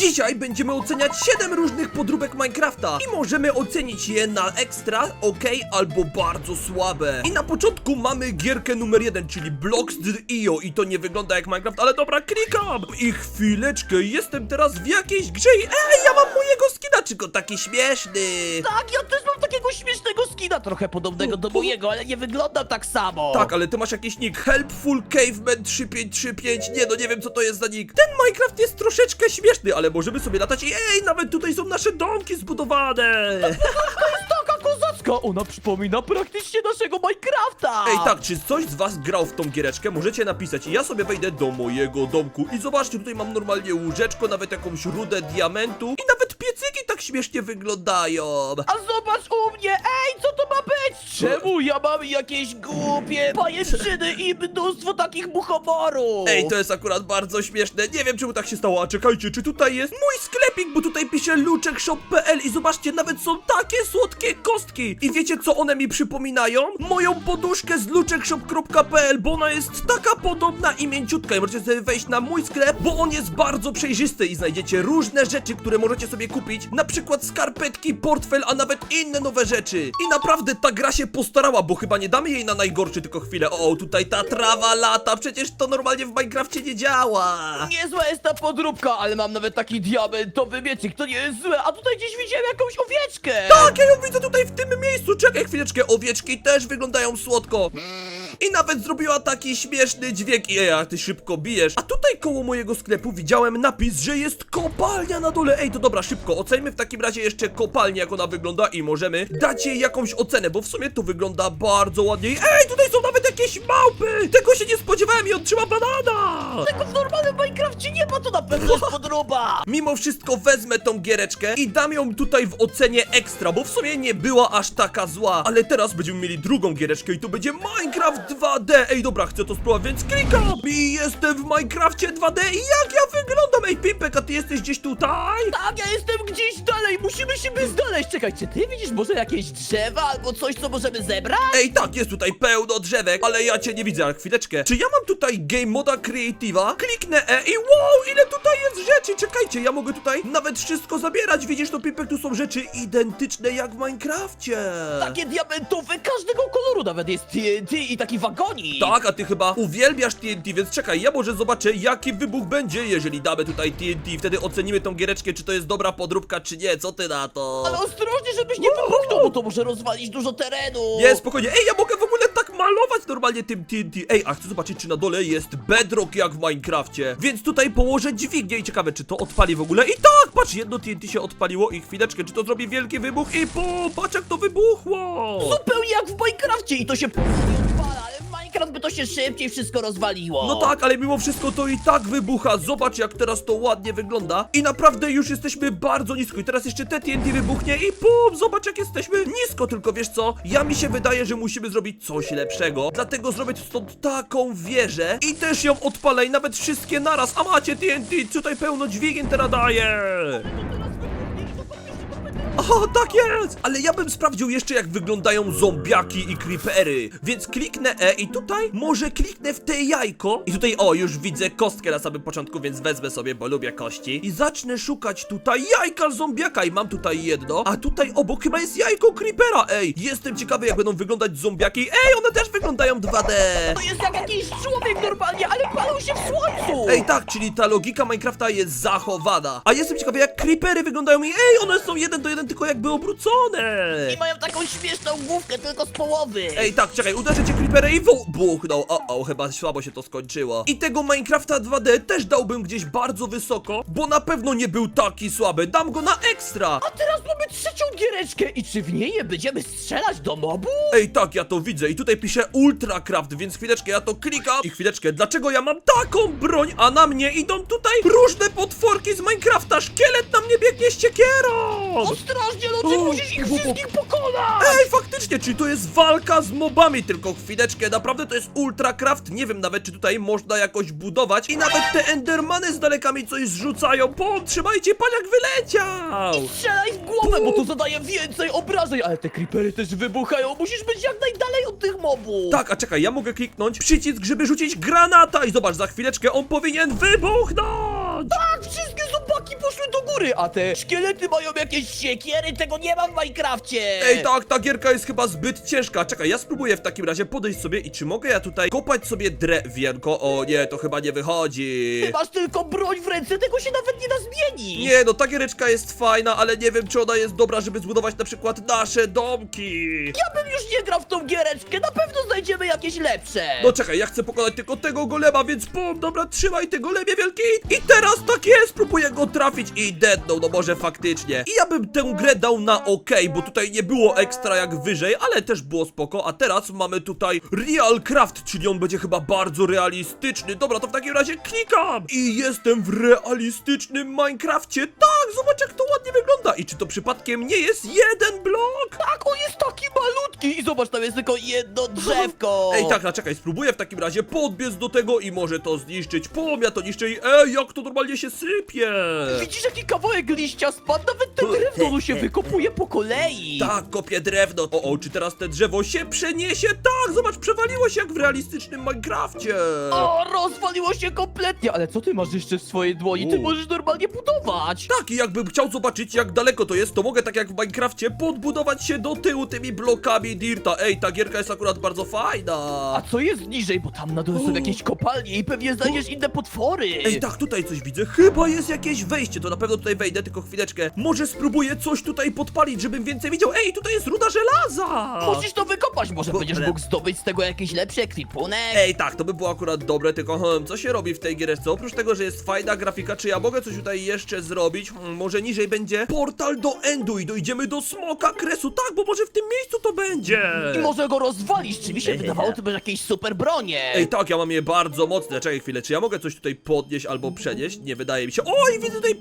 Dzisiaj będziemy oceniać 7 różnych podróbek Minecrafta i możemy ocenić je na ekstra, ok albo bardzo słabe. I na początku mamy gierkę numer 1, czyli Blocks IO i to nie wygląda jak Minecraft, ale dobra, klikam! I chwileczkę, jestem teraz w jakiejś grze i ej, ja mam mojego skina, czy go taki śmieszny! Tak, ja też mam takiego śmiesznego skina, trochę podobnego do mojego, ale nie wygląda tak samo. Tak, ale ty masz jakiś nick Helpful Caveman 3535 Nie no, nie wiem co to jest za nick Ten Minecraft jest troszeczkę śmieszny, ale możemy sobie latać i ej, nawet tutaj są nasze domki zbudowane Taka kozacka, ona przypomina praktycznie naszego Minecrafta. Ej, tak, czy ktoś z was grał w tą giereczkę? Możecie napisać i ja sobie wejdę do mojego domku I zobaczcie, tutaj mam normalnie łóżeczko, nawet jakąś rudę diamentu I nawet piecyki tak śmiesznie wyglądają A zobacz u mnie, ej, co to ma być? Czemu ja mam jakieś głupie pajęczyny i mnóstwo takich muchomorów? Ej, to jest akurat bardzo śmieszne. Nie wiem czemu tak się stało. A czekajcie, czy tutaj jest mój sklepik, bo tutaj pisze luczekshop.pl i zobaczcie, nawet są takie słodkie kostki. I wiecie co one mi przypominają? Moją poduszkę z luczekshop.pl, bo ona jest taka podobna i mięciutka. I możecie sobie wejść na mój sklep, bo on jest bardzo przejrzysty i znajdziecie różne rzeczy, które możecie sobie kupić. Na przykład skarpetki, portfel, a nawet inne nowe rzeczy. I naprawdę ta gra się postarała, bo chyba nie damy jej na najgorszy, tylko chwilę. O, tutaj ta trawa lata, przecież to normalnie w Minecrafcie nie działa. Niezła jest ta podróbka, ale mam nawet taki diamentowy mieczyk, to nie jest złe, a tutaj gdzieś widziałem jakąś owieczkę. Tak, ja ją widzę tutaj w tym miejscu. Czekaj chwileczkę, owieczki też wyglądają słodko. I nawet zrobiła taki śmieszny dźwięk. Ej, jak ty szybko bijesz. A tutaj koło mojego sklepu widziałem napis, że jest kopalnia na dole. Ej, to dobra, szybko. Ocenimy w takim razie jeszcze kopalnię, jak ona wygląda i możemy dać jej jakąś ocenę, bo w sumie to wygląda bardzo ładnie. Ej, tutaj są nawet jakieś małpy. Tego się nie spodziewałem i on trzyma banana. Tego w normalnym Minecrafcie nie ma, to na pewno jest podróba. Mimo wszystko wezmę tą giereczkę i dam ją tutaj w ocenie ekstra, bo w sumie nie była aż taka zła. Ale teraz będziemy mieli drugą giereczkę i to będzie Minecraft 2D. Ej, dobra, chcę to spróbować, więc klikam. I jestem w Minecrafcie 2D i jak ja wyglądam? Ej, Pimpek, a ty jesteś gdzieś tutaj? Tak, ja jestem gdzieś dalej, musimy siebie znaleźć. Czekaj, czy ty widzisz może jakieś drzewa albo coś, co możemy zebrać? Ej, tak, jest tutaj pełno drzewek, ale ja cię nie widzę, ale chwileczkę. Czy ja mam tutaj Game Moda Creative'a? Kliknę E i wow, ile tutaj jest rzeczy! Czekajcie, ja mogę tutaj nawet wszystko zabierać. Widzisz, to Pimpek, tu są rzeczy identyczne jak w Minecrafcie. Takie diamentowe, każdego koloru, nawet jest TNT i taki wagonik. Tak, a ty chyba uwielbiasz TNT, więc czekaj, ja może zobaczę jaki wybuch będzie, jeżeli damy tutaj TNT. Wtedy ocenimy tą giereczkę, czy to jest dobra podróbka, czy nie. Co ty na to? Ale ostrożnie, żebyś nie wybuchnął, bo to może rozwalić dużo terenu. Nie, spokojnie. Ej, ja mogę w ogóle tak malować normalnie tym TNT. Ej, a chcę zobaczyć, czy na dole jest bedrock jak w Minecrafcie. Więc tutaj położę dźwignię i ciekawe, czy to odpali w ogóle. I tak, patrz, jedno TNT się odpaliło i chwileczkę, czy to zrobi wielki wybuch i po, patrz jak to wybuchło. Zupełnie jak w Minecrafcie i to się Minecraft by to się szybciej wszystko rozwaliło. No tak, ale mimo wszystko to i tak wybucha. Zobacz, jak teraz to ładnie wygląda. I naprawdę już jesteśmy bardzo nisko. I teraz jeszcze te TNT wybuchnie i pum, zobacz, jak jesteśmy nisko. Tylko wiesz co? Ja mi się wydaje, że musimy zrobić coś lepszego. Dlatego zrobię stąd taką wieżę i też ją odpalę i nawet wszystkie naraz. A macie TNT, tutaj pełno dźwigien teraz daję. O, tak jest! Ale ja bym sprawdził jeszcze, jak wyglądają zombiaki i creepery. Więc kliknę E i tutaj może kliknę w te jajko. I tutaj, o, już widzę kostkę na samym początku, więc wezmę sobie, bo lubię kości. I zacznę szukać tutaj jajka zombiaka. I mam tutaj jedno. A tutaj obok chyba jest jajko creepera. Ej, jestem ciekawy, jak będą wyglądać zombiaki. Ej, one też wyglądają 2D. To jest jak jakiś człowiek normalnie, ale palą się w słońcu. Ej, tak, czyli ta logika Minecrafta jest zachowana. A jestem ciekawy, jak creepery wyglądają i ej, one są jeden do jeden, tylko jakby obrócone. I mają taką śmieszną główkę tylko z połowy. Ej, tak, czekaj, uderzę cię creepery i buchnął. O, o, chyba słabo się to skończyło. I tego Minecrafta 2D też dałbym gdzieś bardzo wysoko, bo na pewno nie był taki słaby. Dam go na ekstra. A teraz mamy trzecią giereczkę i czy w niej nie będziemy strzelać do mobu? Ej, tak, ja to widzę i tutaj pisze Ultracraft, więc chwileczkę, ja to klikam i chwileczkę, dlaczego ja mam taką broń, a na mnie idą tutaj różne potworki z Minecrafta, szkielet na mnie biegnie z! Ostrożnie, no ty O, musisz ich wszystkich pokonać! Ej, faktycznie, czyli to jest walka z mobami, tylko chwileczkę, naprawdę to jest Ultracraft, nie wiem nawet, czy tutaj można jakoś budować. I nawet te Endermany z daleka mi coś zrzucają, pom, trzymajcie, paniak wyleciał! Strzelaj w głowę, bo to zadaje więcej obrażeń, ale te creepery też wybuchają, musisz być jak najdalej od tych mobów! Tak, a czekaj, ja mogę kliknąć przycisk, żeby rzucić granata. I zobacz, za chwileczkę on powinien wybuchnąć! Tak, wszystkie a te szkielety mają jakieś siekiery, tego nie ma w Minecrafcie! Ej, tak, ta gierka jest chyba zbyt ciężka. Czekaj, ja spróbuję w takim razie podejść sobie i czy mogę ja tutaj kopać sobie drewienko? O nie, to chyba nie wychodzi. Ty masz tylko broń w ręce, tego się nawet nie da zmienić! Nie, no ta giereczka jest fajna, ale nie wiem, czy ona jest dobra, żeby zbudować na przykład nasze domki. Ja bym już nie grał w tą giereczkę, na pewno znajdziemy jakieś lepsze! No czekaj, ja chcę pokonać tylko tego golema, więc pum, dobra, trzymaj tego golemie wielki. I teraz tak jest, spróbuję go trafić i deadnął, no może faktycznie. I ja bym tę grę dał na ok, bo tutaj nie było ekstra jak wyżej, ale też było spoko. A teraz mamy tutaj Real Craft, czyli on będzie chyba bardzo realistyczny. Dobra, to w takim razie klikam. I jestem w realistycznym Minecrafcie. Tak, zobacz jak to ładnie wygląda. I czy to przypadkiem nie jest jeden blok? Tak, on jest taki malutki i zobacz, tam jest tylko jedno drzewko! Ej, tak, na czekaj, spróbuję w takim razie podbiec do tego i może to zniszczyć. Pom, ja to niszczę i ej, jak to normalnie się sypie. Widzisz jaki kawałek liścia spadł? Nawet te drewno mu się wykopuje po kolei! Tak, kopię drewno. O, o, czy teraz te drzewo się przeniesie? Tak, zobacz, przewaliło się jak w realistycznym Minecrafcie. O, rozwaliło się kompletnie! Ale co ty masz jeszcze w swojej dłoni? Ty U. możesz normalnie budować! Tak, i jakbym chciał zobaczyć jak daleko to jest, to mogę tak jak w Minecrafcie podbudować się do tyłu tymi blokami dirta. Ej, ta gierka jest akurat bardzo fajna. A co jest niżej? Bo tam na dole są U. jakieś kopalnie i pewnie znajdziesz inne potwory! Ej, tak, tutaj coś widzę. Chyba jest jakieś wejście. To na pewno tutaj wejdę, tylko chwileczkę. Może spróbuję coś tutaj podpalić, żebym więcej widział. Ej, tutaj jest ruda żelaza! Musisz to wykopać, może Bo- będziesz mógł zdobyć z tego jakiś lepszy ekwipunek? Ej, tak, to by było akurat dobre, tylko hmm, co się robi w tej giereczce? Oprócz tego, że jest fajna grafika, czy ja mogę coś tutaj jeszcze zrobić? Hmm, może niżej będzie portal do Endu i dojdziemy do Smoka Kresu. Tak, bo może w tym miejscu to będzie. I może go rozwalić, czy mi się wydawało, to jakieś super bronie! Ej, tak, ja mam je bardzo mocne. Czekaj chwilę, czy ja mogę coś tutaj podnieść albo przenieść? Nie wydaje mi się. Oj, widzę tutaj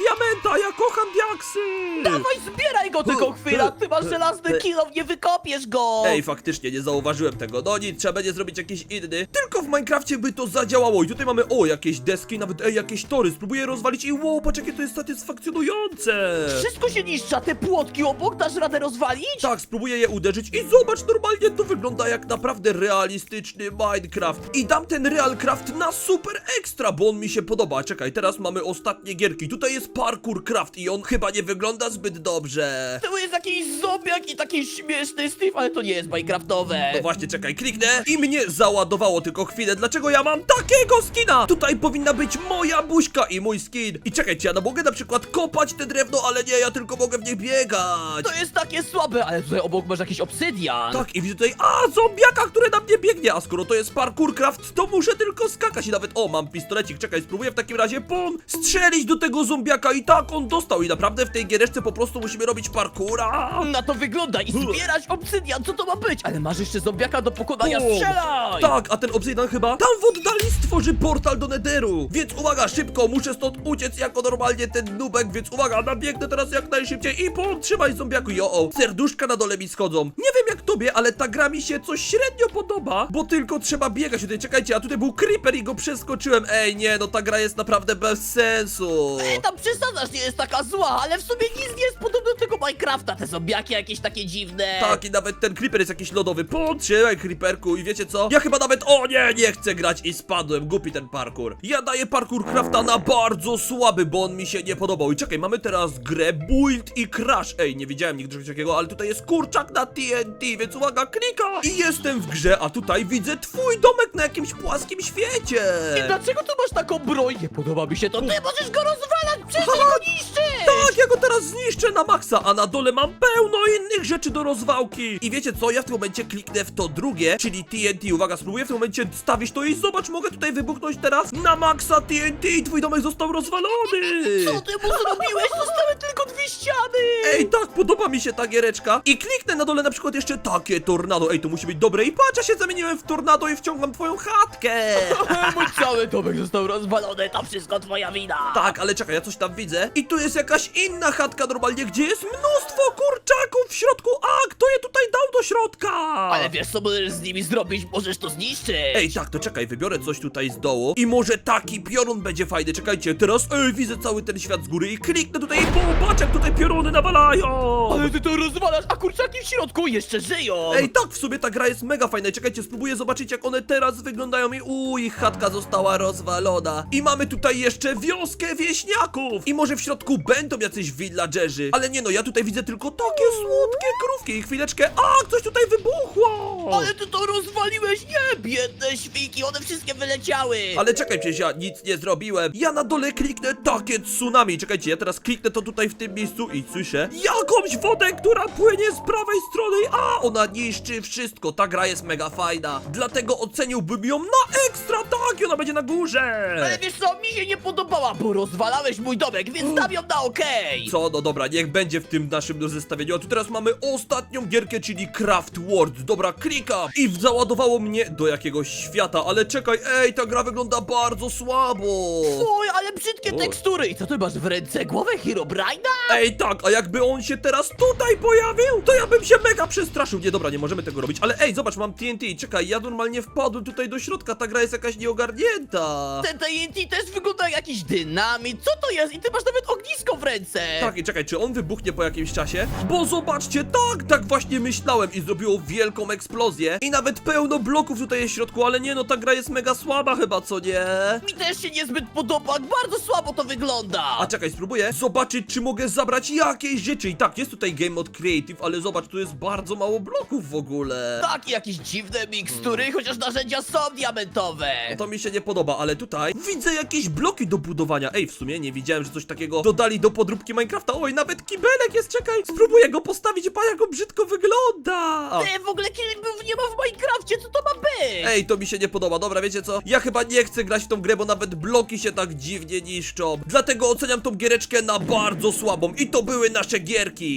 diamenta, ja kocham diaksy! Dawaj, zbieraj tylko chwila! Ty masz żelazny kilo, nie wykopiesz go! Ej, faktycznie, nie zauważyłem tego. No nic, trzeba będzie zrobić jakiś inny. Tylko w Minecrafcie by to zadziałało. I tutaj mamy, o, jakieś deski, nawet, ej, jakieś tory. Spróbuję rozwalić i wow, patrz jakie to jest satysfakcjonujące. Wszystko się niszczy, a te płotki obok dasz radę rozwalić? Tak, spróbuję je uderzyć i zobacz, normalnie to wygląda jak naprawdę realistyczny Minecraft. I dam ten Realcraft na super ekstra, bo on mi się podoba. Czekaj, teraz mamy ostatnie gierki. Tutaj jest Parkour Craft i on chyba nie wygląda zbyt dobrze. To jest jakiś zombiak i taki śmieszny Steve, ale to nie jest Minecraftowe. No właśnie, czekaj, kliknę i mnie załadowało tylko chwilę. Dlaczego ja mam takiego skina? Tutaj powinna być moja buźka i mój skin. I czekaj, czy ja no mogę na przykład kopać te drewno, ale nie, ja tylko mogę w nich biegać. To jest takie słabe, ale tutaj obok masz jakiś obsydian. Tak, i widzę tutaj, a, zombiaka, który na mnie biegnie, a skoro to jest parkour craft, to muszę tylko skakać i nawet, o, mam pistolecik, czekaj, spróbuję w takim razie, pum, strzelić do tego zombiaka i tak, on dostał i naprawdę w tej giereczce po prostu musimy robić parkoura. Na to wygląda i zbierać obsydian, co to ma być? Ale masz jeszcze zombiaka do pokonania, Bum. strzelaj! Tak, a ten obsydian chyba tam w oddali stworzy portal do Netheru. Więc uwaga, szybko, muszę stąd uciec jako normalnie ten nubek, więc uwaga, nabiegnę teraz jak najszybciej i pum, trzymaj zombiaku, jo, o, serduszka na dole mi schodzą. Nie wiem jak tobie, ale ta gra mi się coś średnio podoba, bo tylko trzeba biegać tutaj, czekajcie, a tutaj był creeper i go przeskoczyłem. Ej, nie, no ta gra jest naprawdę bez sensu. Ej, tam przesadzasz, nie jest taka zła, ale w sumie nic nie jest podobne do tego Minecrafta. Te zombiaki jakieś takie dziwne. Tak, i nawet ten creeper jest jakiś lodowy. Potrzymaj creeperku i wiecie co? Ja chyba nawet, o nie, nie chcę grać i spadłem. Głupi ten parkour. Ja daję parkour crafta na bardzo słaby, bo on mi się nie podobał. I czekaj, mamy teraz grę Build i Crash. Ej, nie widziałem nigdy czegoś takiego, ale tutaj jest kurczak na TNT, więc uwaga, klika. I jestem w grze, a tutaj widzę twój domek na jakimś płaskim świecie. I dlaczego tu masz taką broń? Nie podoba mi się to. Ty możesz go rozwalać, przestań go niszczyć! Tak, ja go teraz zniszczę na maksa, a na dole mam pełno innych rzeczy do rozwałki. I wiecie co, ja w tym momencie kliknę w to drugie, czyli TNT. Uwaga, spróbuję w tym momencie stawić to i zobacz, mogę tutaj wybuchnąć teraz na maksa TNT i twój domek został rozwalony. Co ty mu zrobiłeś? Zostały tylko dwie ściany! Ej, tak, podoba mi się ta giereczka. I kliknę na dole na przykład jeszcze takie tornado. Ej, to musi być dobre. I patrz, ja się zamieniłem w tornado i wciągam twoją chatkę. Mój cały domek został rozwalony, to wszystko twoja wina! Tak, ale czekaj, ja coś tam widzę. I tu jest jakaś inna chatka. normalnie, gdzie jest mnóstwo kurczaków w środku. A, kto je do środka? Ale wiesz co możesz z nimi zrobić? Możesz to zniszczyć! Ej, tak, to czekaj, wybiorę coś tutaj z dołu i może taki piorun będzie fajny. Czekajcie, teraz, ej, widzę cały ten świat z góry i kliknę tutaj i popatrz, jak tutaj pioruny nawalają. Ale ty to rozwalasz, a kurczaki w środku jeszcze żyją! Ej, tak, w sumie ta gra jest mega fajna. Czekajcie, spróbuję zobaczyć, jak one teraz wyglądają i uuu, ich chatka została rozwalona. I mamy tutaj jeszcze wioskę wieśniaków. I może w środku będą jacyś villagerzy. Ale nie no, ja tutaj widzę tylko takie słodkie krówki. I chwileczkę, a, coś tutaj wybuchło. Ale ty to rozwaliłeś! Nie, biedne świnki, one wszystkie wyleciały! Ale czekaj, przecież ja nic nie zrobiłem. Ja na dole kliknę takie tsunami. Czekajcie, ja teraz kliknę to tutaj w tym miejscu i słyszę jakąś wodę, która płynie z prawej strony. A, ona niszczy wszystko. Ta gra jest mega fajna. Dlatego oceniłbym ją na ekstra. Tak, i ona będzie na górze. Ale wiesz co, mi się nie podobała, bo rozwalałeś mój domek, więc dam ją na okej! Co, no dobra, niech będzie w tym naszym zestawieniu. A tu teraz mamy ostatnią gierkę, czyli Craft World. Dobra, klikam i załadowało mnie do jakiegoś świata. Ale czekaj, ej, ta gra wygląda bardzo słabo. Oj, ale brzydkie O. tekstury! I co ty masz w ręce? Głowę Herobrine'a? Ej, tak, a jakby on się teraz tutaj pojawił, to ja bym się mega przestraszył. Nie, dobra, nie możemy tego robić, ale ej, zobacz, mam TNT. Czekaj, ja normalnie wpadłem tutaj do środka, ta gra jest jakaś nieogarnięta. Ten TNT też wygląda jak jakiś dynamit, co to jest? I ty masz nawet ognisko w ręce! Tak, i czekaj, czy on wybuchnie po jakimś czasie? Bo zobaczcie, tak, tak właśnie myślałem i zrobiło wielką eksplozję. I nawet pełno bloków tutaj jest w środku, ale nie no, ta gra jest mega słaba chyba, co nie? Mi też się niezbyt podoba, bardzo słabo to wygląda! A czekaj, spróbuję zobaczyć, czy mogę zabrać jakieś rzeczy. I tak, jest tutaj Game Mode Creative, ale zobacz, tu jest bardzo mało bloków w ogóle. Tak, jakieś dziwne mikstury, chociaż narzędzia są diamentowe! No to mi się nie podoba, ale tutaj widzę jakieś bloki do budowania. Ej, w sumie nie widziałem, że coś takiego dodali do podróbki Minecrafta. Oj, nawet kibelek jest, czekaj. Spróbuję go postawić, pa jak on brzydko wygląda. Ty, w ogóle kilków nie ma w Minecrafcie, co to ma być? Ej, to mi się nie podoba. Dobra, wiecie co? Ja chyba nie chcę grać w tą grę, bo nawet bloki się tak dziwnie niszczą. Dlatego oceniam tą giereczkę na bardzo słabą. I to były nasze gierki.